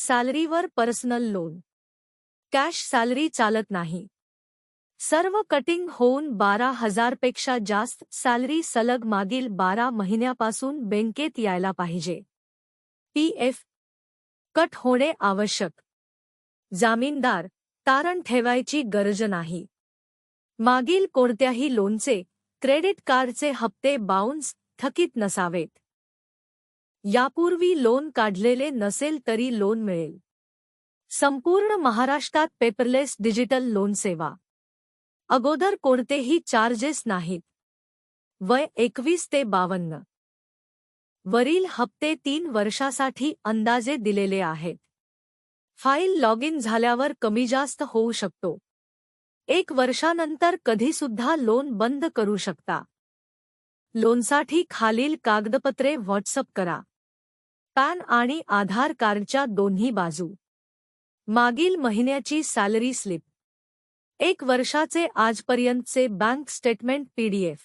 सॅलरीवर personal loan. Cash salary चालत नाही. सर्व कटिंग होऊन बारा हजारपेक्षा जास्त सॅलरी सलग मागील बारा महिन्यापासून बँकेत यायला पाहिजे. पी एफ कट होणे आवश्यक. जामीनदार तारण ठेवायची गरज नाही. मागील कोणत्याही लोनचे क्रेडिट कार्डचे हप्ते बाउन्स थकीत नसावेत. यापूर्वी लोन काढलेले नसेल तरी लोन मिळेल. संपूर्ण महाराष्ट्रात पेपरलेस डिजिटल लोन सेवा. अगोदर कोणतेही चार्जेस नाहीत. वय एकवीस ते बावन्न. वरील हप्ते तीन वर्षासाठी अंदाजे दिलेले आहेत. फाईल लॉग इन झाल्यावर कमी जास्त होऊ शकतो. एक वर्षानंतर कधीसुद्धा लोन बंद करू शकता. लोनसाठी खालील कागदपत्रे व्हॉट्सअप करा. पॅन आणि आधार कार्डच्या दोन्ही बाजू. मागील महिन्याची सॅलरी स्लिप. एक वर्षाचे आजपर्यंतचे बँक स्टेटमेंट पीडीएफ